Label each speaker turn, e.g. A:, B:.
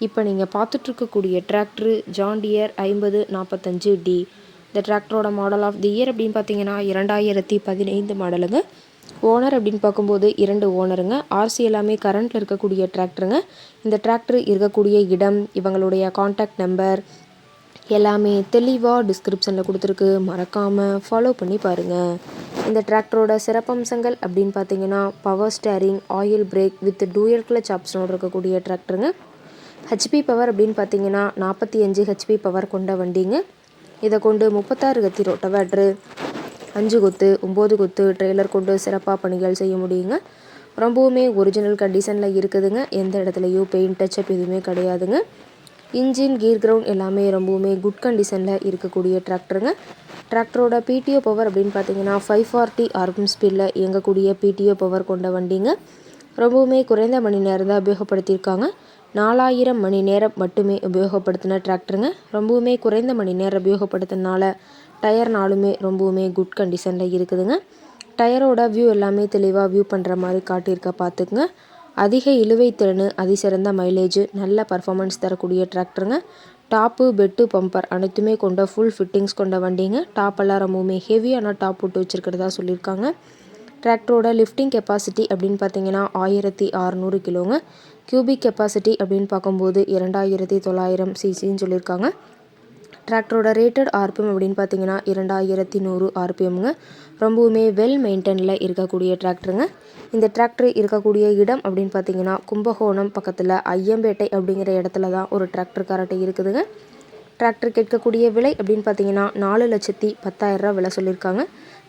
A: இப்போ நீங்கள் பார்த்துட்ருக்கக்கூடிய tractor John Deere ஐம்பது நாற்பத்தஞ்சு டி இந்த டிராக்டரோட மாடல் ஆஃப் தி இயர் அப்படின்னு பார்த்தீங்கன்னா இரண்டாயிரத்தி பதினைந்து மாடலுங்க ஓனர் அப்படின்னு பார்க்கும்போது இரண்டு ஓனருங்க ஆர்சி எல்லாமே கரண்ட்டில் இருக்கக்கூடிய டிராக்டருங்க இந்த டிராக்டர் இருக்கக்கூடிய இடம் இவங்களுடைய காண்டாக்ட் நம்பர் எல்லாமே தெளிவாக டிஸ்கிரிப்ஷனில் கொடுத்துருக்கு. மறக்காமல் ஃபாலோ பண்ணி பாருங்கள் இந்த டிராக்டரோட சிறப்பம்சங்கள் அப்படின்னு பார்த்தீங்கன்னா power steering oil brake with dual clutch ஆப்ஷனோடு இருக்கக்கூடிய டிராக்டருங்க ஹெச்பி பவர் அப்படின்னு பார்த்தீங்கன்னா நாற்பத்தி அஞ்சு ஹெச்பி பவர் கொண்ட வண்டிங்க. இதை கொண்டு முப்பத்தாறு கத்தி ரோட்டவேட்ரு அஞ்சு குத்து ஒம்பது குத்து ட்ரெய்லர் கொண்டு சிறப்பாக பணிகள் செய்ய முடியுங்க. ரொம்பவுமே ஒரிஜினல் கண்டிஷனில் இருக்குதுங்க. எந்த இடத்துலையும் பெயிண்ட் டச்சப் எதுவுமே கிடையாதுங்க. இன்ஜின் கீர் கிரவுண்ட் எல்லாமே ரொம்பவுமே குட் கண்டிஷனில் இருக்கக்கூடிய டிராக்டருங்க டிராக்டரோட பிடிஓ பவர் அப்படின்னு பார்த்தீங்கன்னா ஃபைவ் ஃபார்ட்டி ஆர்பிஎம் ஸ்பீடில் இயங்கக்கூடிய பிடிஓ பவர் கொண்ட வண்டிங்க. ரொம்பவுமே குறைந்த மணி நேரம் தான் உபயோகப்படுத்தியிருக்காங்க. நாலாயிரம் மணி நேரம் மட்டுமே உபயோகப்படுத்தின டிராக்டருங்க. ரொம்பவுமே குறைந்த மணி நேரம் உபயோகப்படுத்தினால டயர் நாளுமே ரொம்பவுமே குட் கண்டிஷனில் இருக்குதுங்க. டயரோட வியூ எல்லாமே தெளிவாக வியூ பண்ணுற மாதிரி காட்டியிருக்க பார்த்துக்குங்க. அதிக இழுவை திறன் அதிசிறந்த மைலேஜ் நல்ல பர்ஃபாமன்ஸ் தரக்கூடிய டிராக்டருங்க. டாப்பு பெட்டு பம்பர் அனைத்துமே கொண்ட ஃபுல் ஃபிட்டிங்ஸ் கொண்ட வண்டிங்க. டாப்பெல்லாம் ரொம்பவுமே ஹெவியான டாப் போட்டு வச்சுருக்கிறதா சொல்லியிருக்காங்க. டிராக்டரோட லிஃப்டிங் கெப்பாசிட்டி அப்படின்னு பார்த்தீங்கன்னா ஆயிரத்தி அறநூறு கிலோங்க. கியூபிக் கெப்பாசிட்டி அப்படின்னு பார்க்கும்போது இரண்டாயிரத்தி தொள்ளாயிரம் சிசின்னு சொல்லியிருக்காங்க. டிராக்டரோட ரேட்டட் ஆர்பிஎம் அப்படின்னு பார்த்தீங்கன்னா இரண்டாயிரத்தி நூறு ஆர்பிஎம்ங்க ரொம்பவுமே வெல் மெயின்டெனில் இருக்கக்கூடிய டிராக்டருங்க இந்த டிராக்டர் இருக்கக்கூடிய இடம் அப்படின்னு பார்த்தீங்கன்னா கும்பகோணம் பக்கத்தில் ஐயம்பேட்டை அப்படிங்கிற இடத்துல தான் ஒரு டிராக்டர் இருக்குதுங்க. டிராக்டர் கேட்கக்கூடிய விலை அப்படின்னு பார்த்தீங்கன்னா நாலு லட்சத்தி பத்தாயிரரூவா விலை சொல்லியிருக்காங்க.